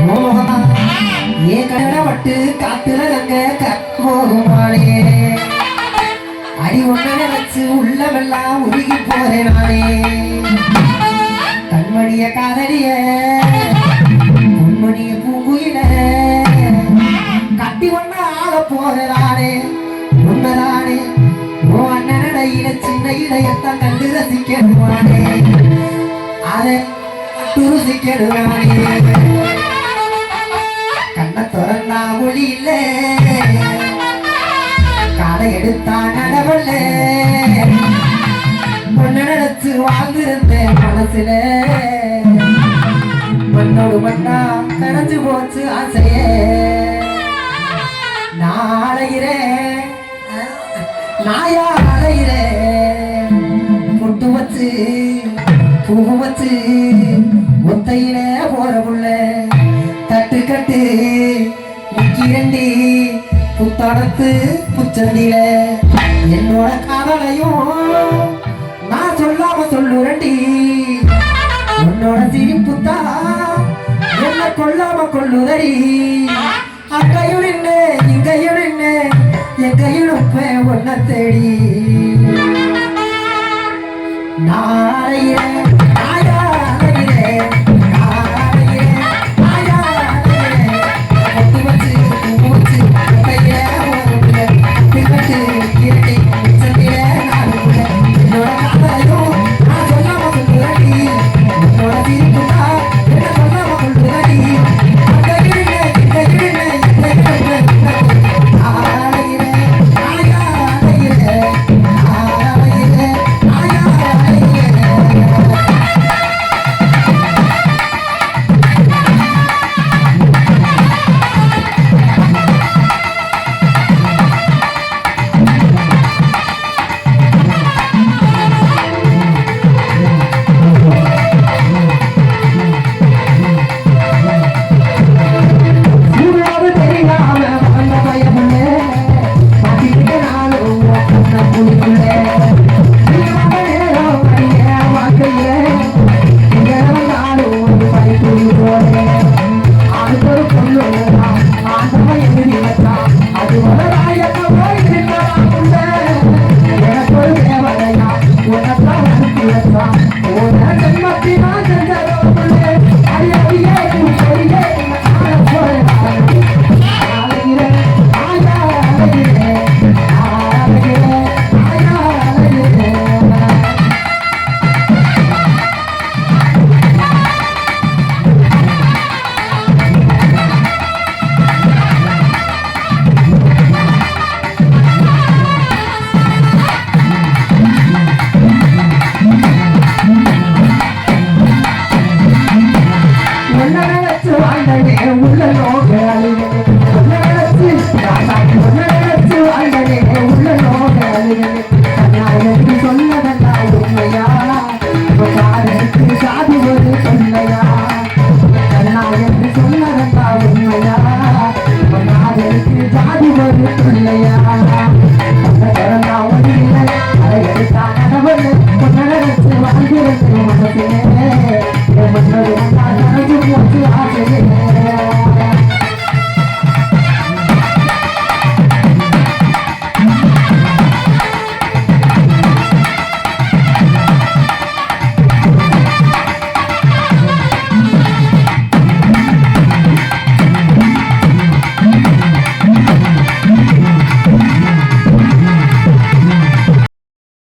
மோகமா ஏ கடலை பட்டு காத்துல தங்க கற்போகுமானே அடி ஒன்ன வச்சு உள்ளமெல்லாம் உருகி போறேன் நானே. கண்மணிய காதலிய பொன்மணிய பூங்குயில கட்டி ஒன்ன ஆள போறதானே உண்மைதானே ஓ அண்ணனட சின்ன இடையத்தான் கண்டு ரசிக்கணுமானே. அதை ருசிக்கணுமானே திறந்தா இல்ல காலை எடுத்தா நடவல்ல பொண்ணு நினைச்சு வாழ்ந்திருந்த மனசுல. மண்ணோடு மண்ணா கரைஞ்சு போச்சு ஆசையே. நாளையிறேன் நாயா அலையிறேன் பொட்டு வச்சு பூ வச்சு ஒத்தையிலே. நிக்கிறண்டி புத்தடத்து புச்சண்டில என்னோட காதலையும் நான் சொல்லாம சொல்லுரண்டி உன்னோட சிரிப்புத்தா என்ன கொல்லாம கொள்ளுதடி அக்கையும் நின்று இங்கையும் நின்று எங்கையும் நுப்பேன் உன்னை தேடி. நாளையே உன்ன நினைச்சு